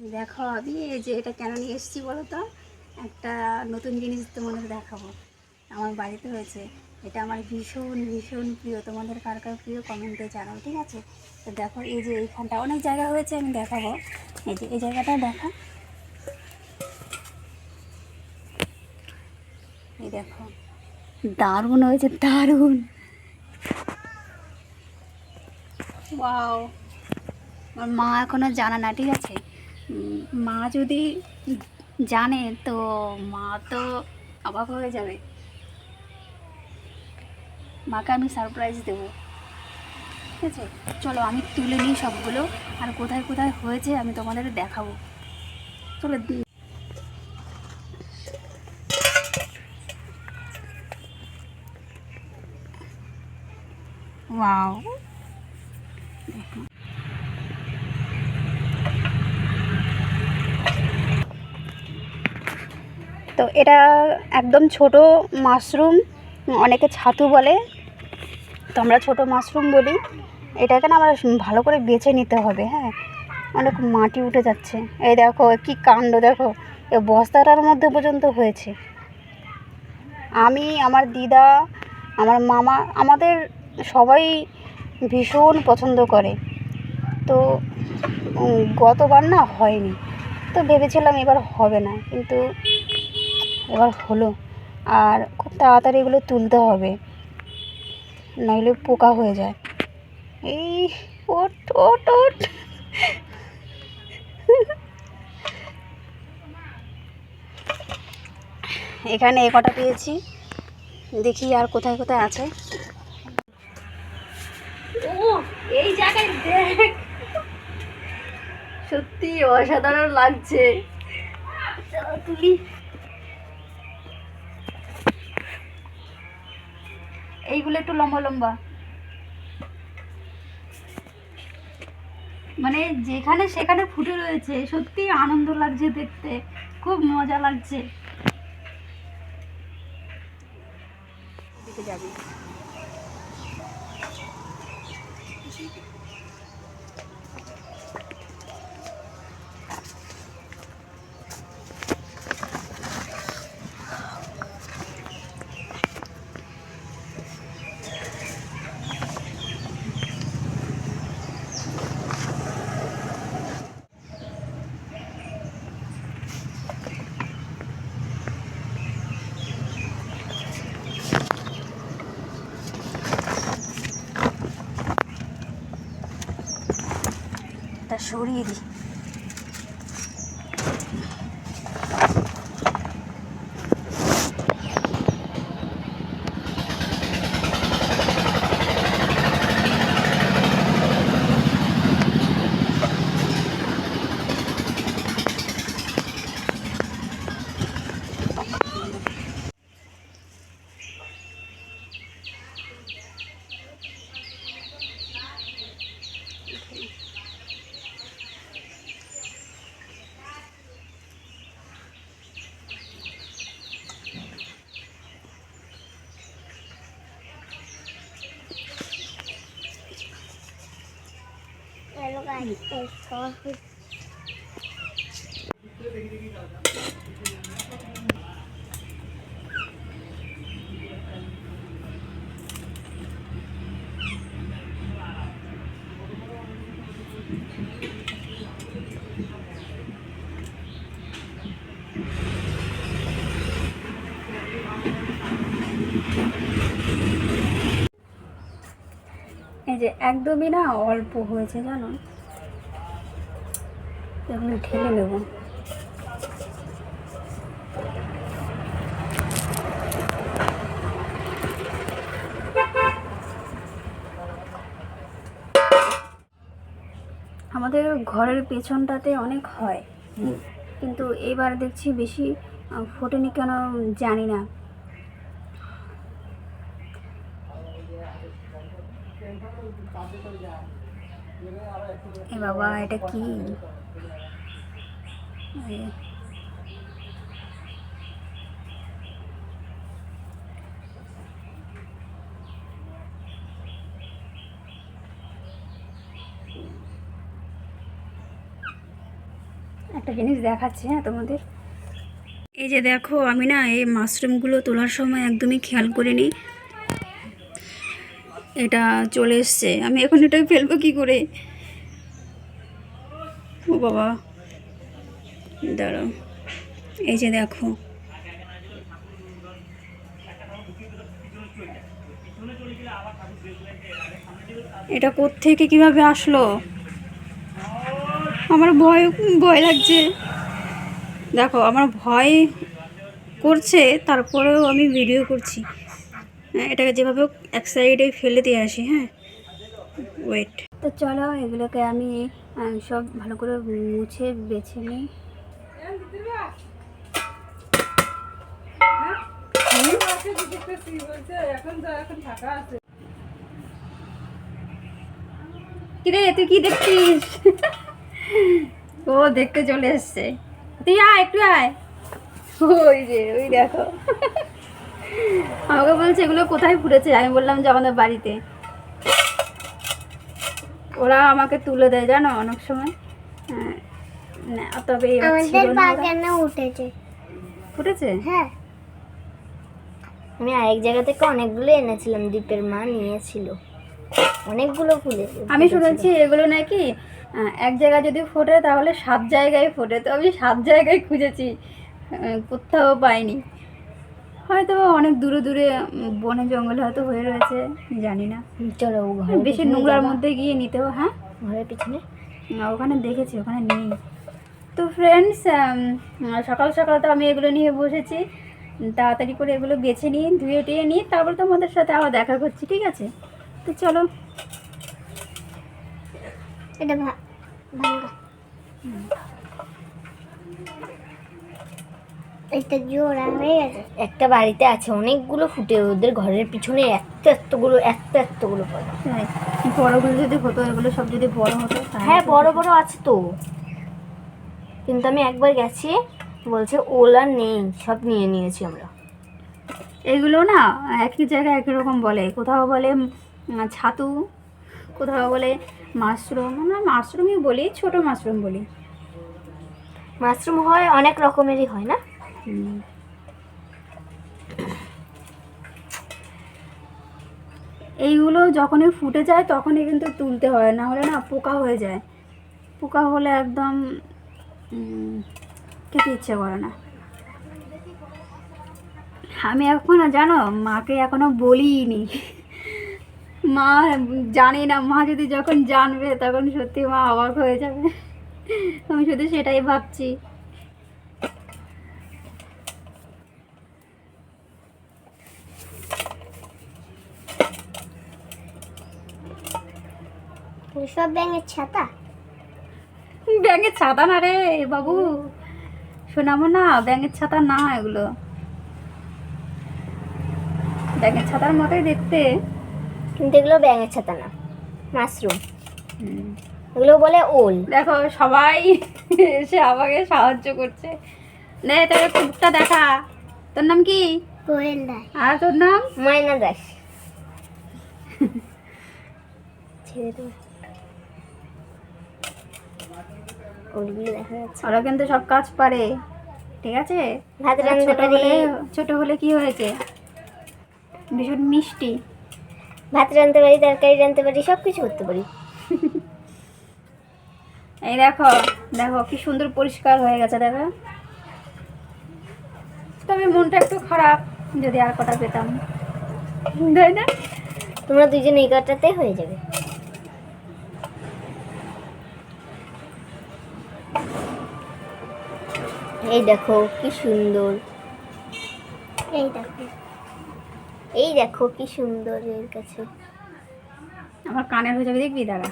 দেখো আমি এই যে এটা কেন নিয়ে এসেছি বলো তো? একটা নতুন জিনিস তোমাদের দেখাবো। আমার বাড়িতে হয়েছে। এটা আমার ভীষণ ভীষণ প্রিয়। তোমাদের কার কার প্রিয় কমেন্টে জানাও, ঠিক আছে? তো দেখো, এই যে এইখানটা অনেক জায়গা হয়েছে, আমি দেখাবো। এই যে এই জায়গাটা দেখা। এই দেখো। দারুণ হয়েছে, দারুণ। আমার মা এখনও জানা না, ঠিক আছে? মা যদি জানে, তো মা তো অবাক হয়ে যাবে। মাকে আমি সারপ্রাইজ দেবো। ঠিক আছে? চলো, আমি তুলে নিই সবগুলো। আর কোথায় কোথায় হয়েছে আমি তোমাদের দেখাবো। চলো, ওয়াও। তো এটা একদম ছোট মাশরুম, অনেকে ছাতু বলে। তো আমরা ছোটো মাশরুম বলি। এটাকে না আমরা ভালো করে বেছে নিতে হবে হ্যাঁ? অনেক মাটি উঠে যাচ্ছে। এই দেখো, কি কাণ্ড, দেখো। এ বস্তাটার মধ্যে পর্যন্ত হয়েছে। আমি, আমার দিদা, আমার মামা, আমাদের সবাই ভীষণ পছন্দ করে। তো গতবার না হয়নি। তো ভেবেছিলাম এবার হবে না, কিন্তু এবার হলো। আর খুব তাড়াতাড়ি এগুলো তুলতে হবে। নইলে পোকা হয়ে যায়। এই, ওট ওট ওট। এখানে এ কটা পেয়েছি। দেখি আর কোথায় কোথায় আছে। ও, এই জায়গায় দেখ। সত্যি অসাধারণ লাগছে। তুলি। এইগুলো একটু লম্বা লম্বা। মানে যেখানে সেখানে ফুটে রয়েছে, সত্যি আনন্দ লাগছে দেখতে, খুব মজা লাগছে। যাবি। 手里的。এই যে একদমই না অল্প হয়েছে জানো? এগুলো ঢেলে নেব। আমাদের ঘরের পেছনটাতে অনেক হয়। কিন্তু এবার দেখছি বেশি ফোটেনি কেন জানি না। এ বাবা এটা কি? একটা জিনিস দেখাচ্ছি হ্যাঁ তোমাদের। এই যে দেখো, আমি না এই মাশরুমগুলো তোলার সময় একদমই খেয়াল করিনি। এটা চলে এসছে। আমি এখন এটা ফেলব কি করে? ও বাবা। দাঁড়াও। এই যে দেখো। এটা কোত্থেকে কীভাবে আসলো? আমার ভয় ভয় লাগছে। দেখো, আমার ভয় করছে, তারপরেও আমি ভিডিও করছি। হ্যাঁ এটাকে যেভাবে এক সাইডে ফেলে দিয়ে আসি হ্যাঁ। ওয়েট তো চলো, এগুলোকে আমি সব ভালো করে মুছে, বেছে নিই। কিরে, তুই কি দেখছিস? ও, দেখতে চলে এসছে। তুই আয়, একটু আয়। ওই যে, ওই দেখো। আমাকে বলছে, এগুলো কোথায় ফুটেছে? আমি বললাম যে, আমাদের বাড়িতে। ওরা আমাকে তুলে দেয়, জানো, অনেক সময়। না, তবে আমাদের বাগানে উঠেছে। ফুটেছে হ্যাঁ। আমি আরেক জায়গা থেকে অনেকগুলো এনেছিলাম দ্বীপের মা নিয়েছিল। অনেকগুলো ফুলে আমি শুনেছি এগুলো নাকি এক জায়গায় যদি ফোটে তাহলে সাত জায়গায় ফোটে তো আমি সাত জায়গায় খুঁজেছি কোথাও পাইনি। হয়তো অনেক দূরে দূরে বনে জঙ্গলে হয়তো হয়ে রয়েছে জানি না। চলো বেশি নোংরার মধ্যে গিয়ে নিতেও হ্যাঁ? ঘরের পিছনে? ওখানে দেখেছি ওখানে নেই। তো ফ্রেন্ডস সকাল সকাল তো আমি এগুলো নিয়ে বসেছি। তাড়াতাড়ি করে এগুলো বেছে নিই ধুয়ে টুয়ে নিই তারপর তোমাদের সাথে আবার দেখা করছি ঠিক আছে? তো চলো। এটা জোড়া হয়ে গেছে। একটা বাড়িতে আছে অনেকগুলো ফুটে ওদের ঘরের পিছনে এত এতগুলো এত এতগুলো তাই বড়গুলো যদি হতো এগুলো সব যদি বড় হতো হ্যাঁ বড় বড় আছে তো। কিন্তু আমি একবার গেছি বলছে ওলা নেই সব নিয়ে নিয়েছি আমরা। এগুলো না একই জায়গায় একই রকম বলে। কোথাও বলে ছাতু কোথাও বলে মাশরুম আমরা মাশরুমই বলি ছোট মাশরুম বলি। মাশরুম হয় অনেক রকমেরই হয় না? এইগুলো যখনই ফুটে যায় তখনই কিন্তু তুলতে হয় না হলে না পোকা হয়ে যায়। পোকা হলে একদম খেতে ইচ্ছে করে না। আমি এখনও জানো, মাকে এখনও বলিনি। মা জানি না, মা যদি যখন জানবে, তখন সত্যি মা অবাক হয়ে যাবে। আমি শুধু সেটাই ভাবছি। ব্যাঙের ছাতা? ব্যাঙের ছাতা না রে বাবু? শোনাবো না ব্যাঙের ছাতা না এগুলো। ব্যাঙের ছাতার মতোই দেখতে। কিন্তু এগুলো ব্যাঙের ছাতা না মাশরুম। এগুলো বলে ওল। দেখো সবাই এসে আমাকে সাহায্য করছে। নে তোর কুকটা দেখা। তোর নাম কি? কোয়েল দাস। আর তোর নাম? ময়না দাস। ছেড়ে দেবো। দেখা যাচ্ছে। ওরা কিন্তু সব কাজ পারে ঠিক আছে? ভাত রান্না ছোট হলে ছোট হলে কি হয়েছে? ভীষণ মিষ্টি। ভাত রাঁধতে পারি তরকারি রাঁধতে পারি সব কিছু করতে পারি। এই দেখো দেখো কি সুন্দর পরিষ্কার হয়ে গেছে দেখো। তবে মনটা একটু খারাপ যদি আর কটা পেতাম। তাই না? তোমরা দুজন এই কটাতে হয়ে যাবে। এই দেখো কি সুন্দর। এই দেখো। এই দেখো কি সুন্দর এর কাছে। আমার কানের হয়ে যাবে দেখবি দাঁড়া।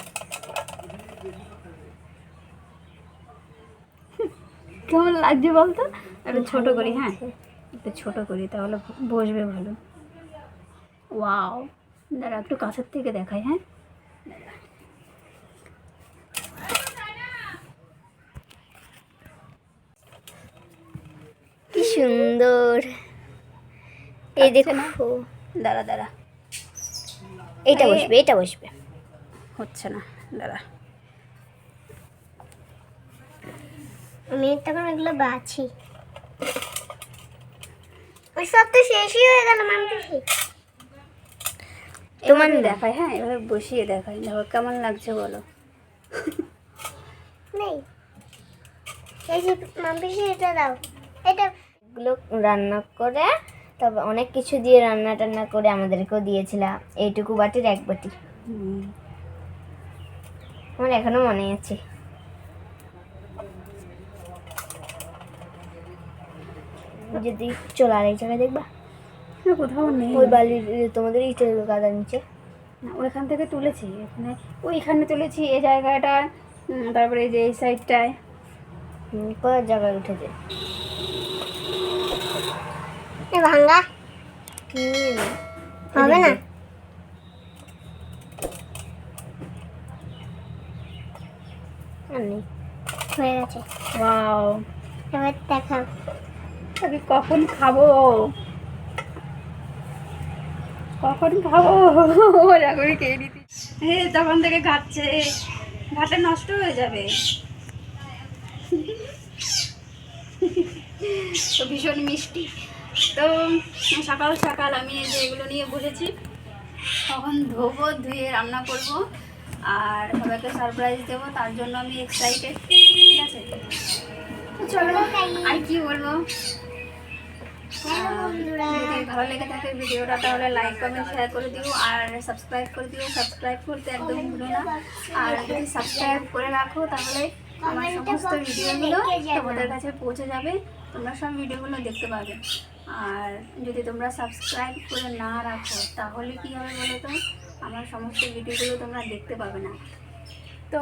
কেমন লাগছে বলতো? একটু ছোট করি হ্যাঁ? একটু ছোট করি তাহলে বসবে ভালো। ওয়াও। দাঁড়া একটু কাছের থেকে দেখাই হ্যাঁ কি সুন্দর এই? দেখো। দাঁড়া দাঁড়া। এটা এই- বসবে এটা বসবে। হচ্ছে না দাঁড়া। আমি তখন এগুলো বাছি। সব তো শেষই হয়ে গেল মামপিসি তোমার দেখাই হ্যাঁ এভাবে বসিয়ে দেখাই। দেখো কেমন লাগছে বলো। নেই। এই যে এটা দাও। এটা এগুলো রান্না করে তবে অনেক কিছু দিয়ে রান্না টান্না করে আমাদেরকেও দিয়েছিলাম এইটুকু বাটির এক বাটি। আমার এখনও মনে আছে। যদি চলো আর এই জায়গায় দেখবা। কোথাও নেই। ওই বালির তোমাদের ইটের গাদার নিচে। না, ওইখান থেকে তুলেছি। এখানে ওইখানে তুলেছি এই জায়গাটা তারপরে এই যে এই সাইডটায় কয়েক জায়গায় উঠেছে। ভাঙ্গা। হবে না? আর হয়ে গেছে। ওয়াও। এবার দেখাও আমি কখন খাব? কখন খাব? মজা করে খেয়ে নিতে। হে তখন থেকে ঘাটছে ঘাটে নষ্ট হয়ে যাবে। তো ভীষণ মিষ্টি। তো সকাল সকাল আমি এই যে এগুলো নিয়ে বসেছি। তখন ধোবো ধুয়ে রান্না করব। আর সবাইকে সারপ্রাইজ দেবো তার জন্য আমি এক্সাইটেড ঠিক আছে? চলো আর কি বলব? যদি ভালো লেগে থাকে ভিডিওটা তাহলে লাইক কমেন্ট শেয়ার করে দিও। আর সাবস্ক্রাইব করে দিও। সাবস্ক্রাইব করতে একদম ভুলো না। আর যদি সাবস্ক্রাইব করে রাখো তাহলে আমার সমস্ত ভিডিওগুলো তোমাদের কাছে পৌঁছে যাবে। তোমরা সব ভিডিওগুলো দেখতে পাবে। আর যদি তোমরা সাবস্ক্রাইব করে না রাখো, তাহলে কি হবে বলো তো আমার সমস্ত ভিডিওগুলো তোমরা দেখতে পাবে না। তো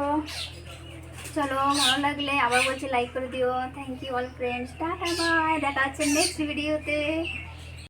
চলো, ভালো লাগলে আবার বলছি লাইক করে দিও। Thank you all friends tata bye দেখা হচ্ছে নেক্সট ভিডিওতে